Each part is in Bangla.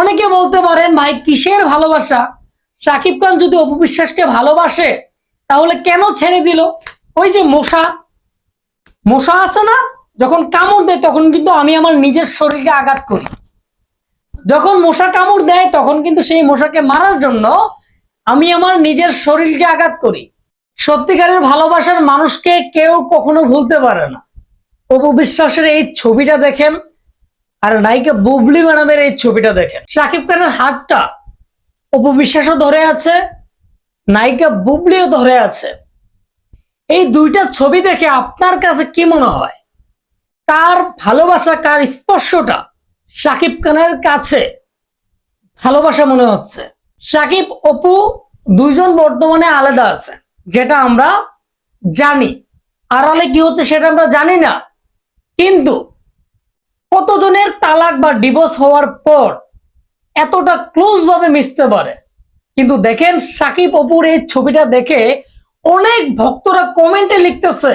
অনেকে বলতে পারেন, ভাই, কিসের ভালোবাসা? সাকিব খান যদি অপবিশ্বাসকে ভালোবাসে, তাহলে কেন ছেড়ে দিল? ওই যে মশা মশা আছে না? যখন কামড় দেয়, তখন কিন্তু আমি আমার নিজের শরীরকে আঘাত করি। যখন মশা কামড় দেয়, তখন কিন্তু সেই মশাকে মারার জন্য আমি আমার নিজের শরীরকে আঘাত করি। সত্যিকারের ভালোবাসার মানুষকে কেউ কখনো ভুলতে পারে না। অপবিশ্বাসের এই ছবিটা দেখেন আর নায়িকা বুবলি ম্যাডামের এই ছবিটা দেখেন। শাকিব খানের হাতটা অপু বিশ্বাসও ধরে আছে, নায়িকা বুবলিও ধরে আছে। এই দুইটা ছবি দেখে আপনার কাছে কি মনে হয়? কার ভালোবাসা, কার স্পর্শটা শাকিব খানের কাছে ভালোবাসা মনে হচ্ছে? শাকিব, অপু দুইজন বর্তমানে আলাদা আছে, যেটা আমরা জানি। আড়ালে কি হচ্ছে সেটা আমরা জানি না। কিন্তু কতজনের তালাক বা ডিভোর্স হওয়ার পর এতটা ক্লোজ ভাবে মিশতে পারে? কিন্তু দেখেন সাকিব অপুর এই ছবিটা দেখে অনেক ভক্তরা কমেন্টে লিখতেছে,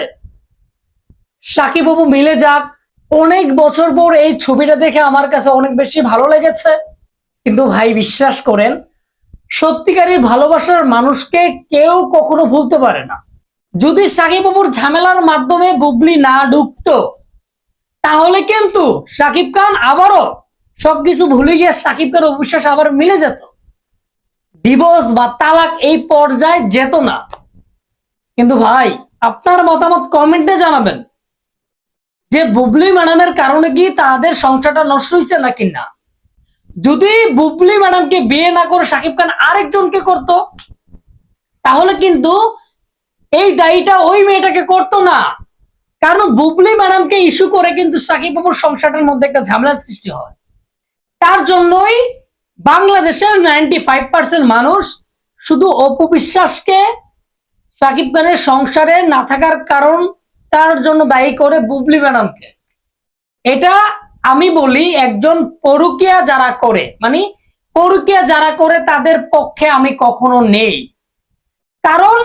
সাকিব অপু মিলে যাক। অনেক বছর পর এই ছবিটা দেখে আমার কাছে অনেক বেশি ভালো লেগেছে। কিন্তু ভাই, বিশ্বাস করেন, সত্যিকারের ভালোবাসার মানুষকে কেউ কখনো ভুলতে পারে না। যদি সাকিব অপুর ঝামেলার মাধ্যমে বুবলি না ঢুকতো তাহলে কিন্তু সাকিব খান আবারও সবকিছু ভুলে গিয়ে সাকিব খান অবিশ্বাস আবার মিলে যেত। ডিভোর্স বা তালাক এই পর্যায়ে যেত না। কিন্তু ভাই, আপনার মতামত কমেন্টে জানাবেন যে বুবলি ম্যাডামের কারণে কি তাদের সংসারটা নষ্ট হয়েছে নাকি না? যদি বুবলি ম্যাডামকে বিয়ে না করে সাকিব খান আরেকজনকে করত, তাহলে কিন্তু এই দায়ীটা ওই মেয়েটাকে করতো না। কারণ বুবলি ম্যাডামকে ইস্যু করে কিন্তু সাকিব বাবুর সংসারের মধ্যে একটা ঝামেলার সৃষ্টি হয়। তার জন্যই বাংলাদেশের নাইনটি ফাইভ পার্সেন্ট মানুষ শুধু অপবিশ্বাসকে সাকিব খানের সংসারে না থাকার কারণ তার জন্য দায়ী করে বুবলি ম্যাডামকে। এটা আমি বলি একজন পরুকিয়া যারা করে মানে পরুকিয়া যারা করে তাদের পক্ষে আমি কখনো নেই। কারণ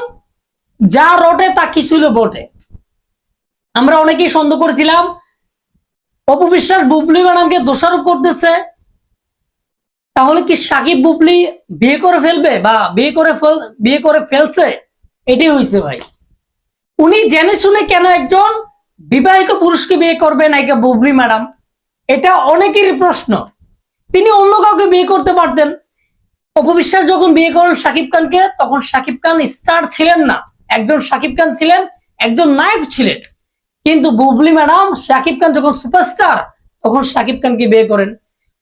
যা রটে তা কিছু বটে। আমরা অনেকেই সন্দেহ করেছিলাম অপবিশ্বাস বুবলি ম্যাডামকে দোষারোপ করতেছে, তাহলে কি সাকিব বুবলি বিয়ে করে ফেলবে বা বিয়ে করে বিয়ে করে ফেলছে? এটাই হয়েছে ভাই। উনি জেনে শুনে কেন একজন বিবাহিত পুরুষকে বিয়ে করবে নায়িকা বুবলি ম্যাডাম? এটা অনেকেরই প্রশ্ন। তিনি অন্য কাউকে বিয়ে করতে পারতেন। অপবিশ্বাস যখন বিয়ে করেন সাকিব খানকে, তখন সাকিব খান স্টার ছিলেন না। একজন সাকিব খান ছিলেন, একজন নায়ক ছিলেন। কিন্তু বুবলি ম্যাডাম সাকিব খান যখন সুপারস্টার, তখন সাকিব খানকে বিয়ে করেন।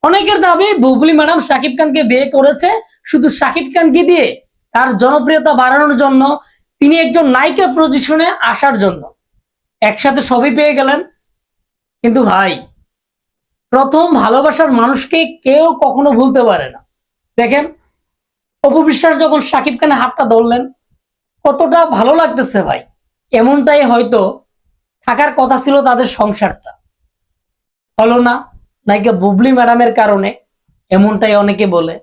অনেকের দাবি, বুবলি ম্যাডাম সাকিব খানকে বিয়ে করেছে শুধু সাকিব খানকে দিয়ে, তার জনপ্রিয়তা বাড়ানোর জন্য, তিনি একজন নায়িকা পজিশনে আসার জন্য। একসাথে সবই পেয়ে গেলেন। কিন্তু ভাই, প্রথম ভালোবাসার মানুষকে কেউ কখনো ভুলতে পারে না। দেখেন অপবিশ্বাস যখন সাকিব খানের হাতটা ধরলেন, কতটা ভালো লাগতেছে ভাই। এমনটাই হয়তো থাকার কথা ছিল তাদের সংসারটা। হলো না? নায়িকা বুবলি ম্যাডামের কারণে এমনটাই অনেকে বলে।